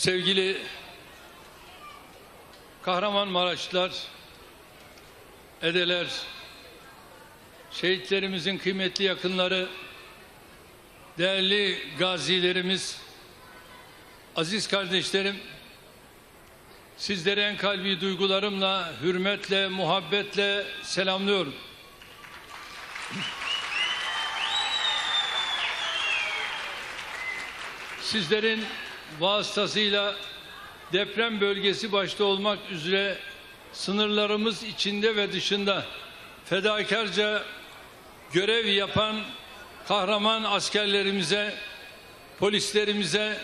Sevgili Kahramanmaraşlılar, edeler, şehitlerimizin kıymetli yakınları, değerli gazilerimiz, aziz kardeşlerim, sizleri en kalbi duygularımla, hürmetle, muhabbetle selamlıyorum. Sizlerin vasıtasıyla deprem bölgesi başta olmak üzere sınırlarımız içinde ve dışında fedakarca görev yapan kahraman askerlerimize, polislerimize,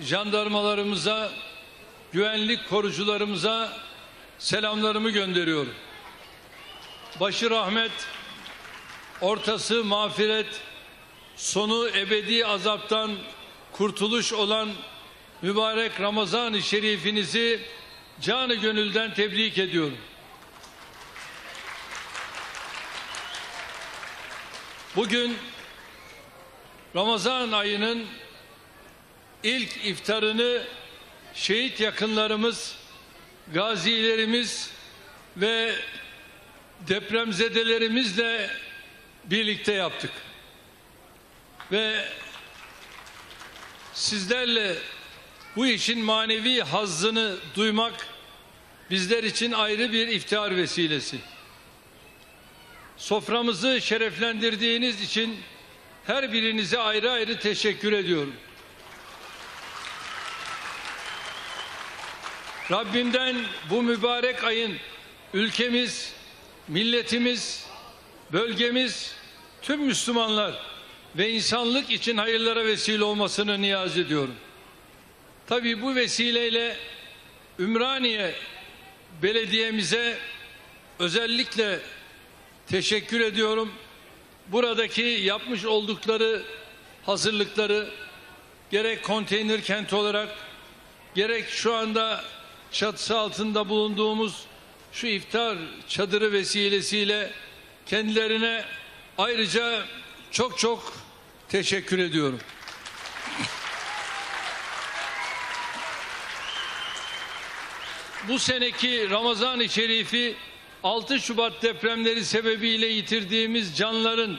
jandarmalarımıza, güvenlik korucularımıza selamlarımı gönderiyorum. Başı rahmet, ortası mağfiret, sonu ebedi azaptan kurtuluş olan mübarek Ramazan-ı Şerifinizi canı gönülden tebrik ediyorum. Bugün Ramazan ayının ilk iftarını şehit yakınlarımız, gazilerimiz ve depremzedelerimizle birlikte yaptık. Ve sizlerle bu işin manevi hazzını duymak bizler için ayrı bir iftihar vesilesi. Soframızı şereflendirdiğiniz için her birinize ayrı ayrı teşekkür ediyorum. Rabbimden bu mübarek ayın ülkemiz, milletimiz, bölgemiz, tüm Müslümanlar ve insanlık için hayırlara vesile olmasını niyaz ediyorum. Tabii bu vesileyle Ümraniye Belediye'mize özellikle teşekkür ediyorum. Buradaki yapmış oldukları hazırlıkları gerek konteyner kent olarak gerek şu anda çatısı altında bulunduğumuz şu iftar çadırı vesilesiyle kendilerine ayrıca çok çok teşekkür ediyorum. Bu seneki Ramazan-ı Şerifi 6 Şubat depremleri sebebiyle yitirdiğimiz canların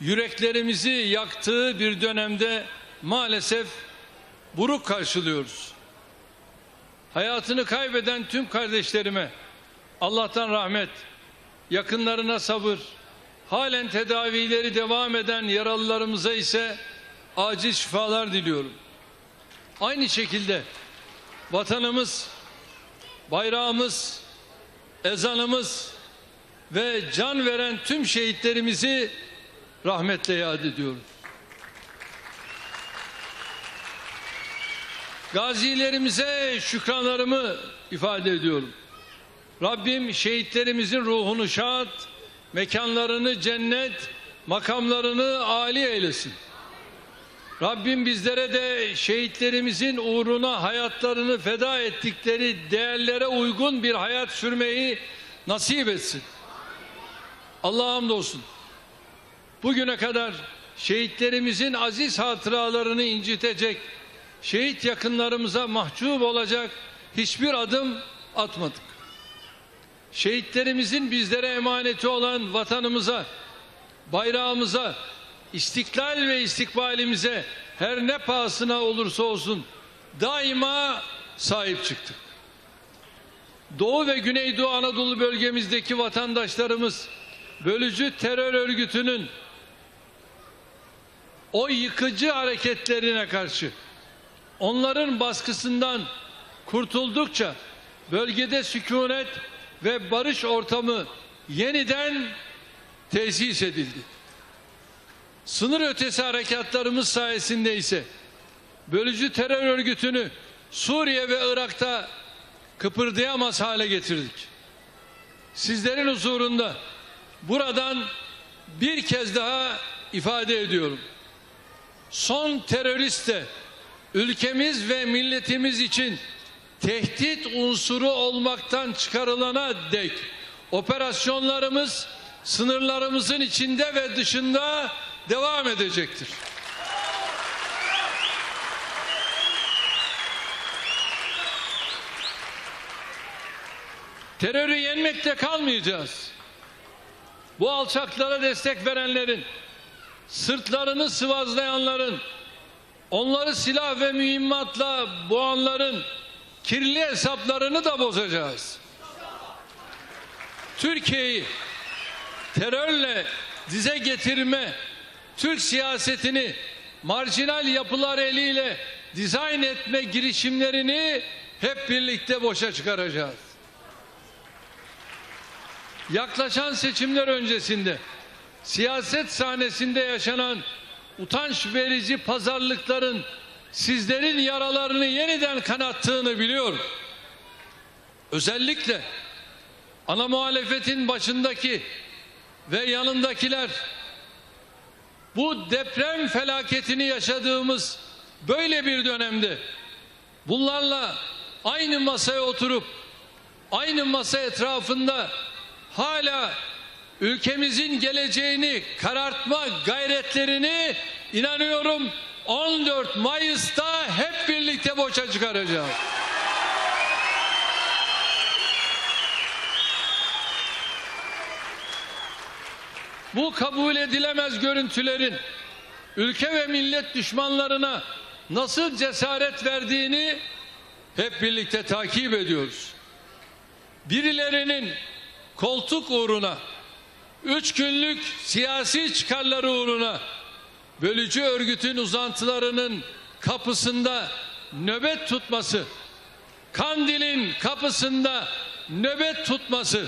yüreklerimizi yaktığı bir dönemde maalesef buruk karşılıyoruz. Hayatını kaybeden tüm kardeşlerime Allah'tan rahmet, yakınlarına sabır, halen tedavileri devam eden yaralılarımıza ise acil şifalar diliyorum. Aynı şekilde vatanımız, bayrağımız, ezanımız ve can veren tüm şehitlerimizi rahmetle yad ediyorum. Gazilerimize şükranlarımı ifade ediyorum. Rabbim şehitlerimizin ruhunu şad, mekanlarını cennet, makamlarını âli eylesin. Rabbim bizlere de şehitlerimizin uğruna hayatlarını feda ettikleri değerlere uygun bir hayat sürmeyi nasip etsin. Allah'a hamdolsun. Bugüne kadar şehitlerimizin aziz hatıralarını incitecek, şehit yakınlarımıza mahcup olacak hiçbir adım atmadık. Şehitlerimizin bizlere emaneti olan vatanımıza, bayrağımıza, istiklal ve istikbalimize her ne pahasına olursa olsun daima sahip çıktık. Doğu ve Güneydoğu Anadolu bölgemizdeki vatandaşlarımız bölücü terör örgütünün o yıkıcı hareketlerine karşı onların baskısından kurtuldukça bölgede sükunet ve barış ortamı yeniden tesis edildi. Sınır ötesi harekatlarımız sayesinde ise bölücü terör örgütünü Suriye ve Irak'ta kıpırdayamaz hale getirdik. Sizlerin huzurunda buradan bir kez daha ifade ediyorum. Son terörist de ülkemiz ve milletimiz için tehdit unsuru olmaktan çıkarılana dek operasyonlarımız sınırlarımızın içinde ve dışında devam edecektir. Terörü yenmekte kalmayacağız. Bu alçaklara destek verenlerin, sırtlarını sıvazlayanların, onları silah ve mühimmatla boğanların, kirli hesaplarını da bozacağız. Türkiye'yi terörle dize getirme, Türk siyasetini marjinal yapılar eliyle dizayn etme girişimlerini hep birlikte boşa çıkaracağız. Yaklaşan seçimler öncesinde siyaset sahnesinde yaşanan utanç verici pazarlıkların sizlerin yaralarını yeniden kanattığını biliyorum. Özellikle ana muhalefetin başındaki ve yanındakiler bu deprem felaketini yaşadığımız böyle bir dönemde bunlarla aynı masaya oturup aynı masa etrafında hala ülkemizin geleceğini karartma gayretlerini inanıyorum 14 Mayıs'ta hep birlikte boşa çıkaracağız. Bu kabul edilemez görüntülerin ülke ve millet düşmanlarına nasıl cesaret verdiğini hep birlikte takip ediyoruz. Birilerinin koltuk uğruna, üç günlük siyasi çıkarları uğruna bölücü örgütün uzantılarının kapısında nöbet tutması, Kandil'in kapısında nöbet tutması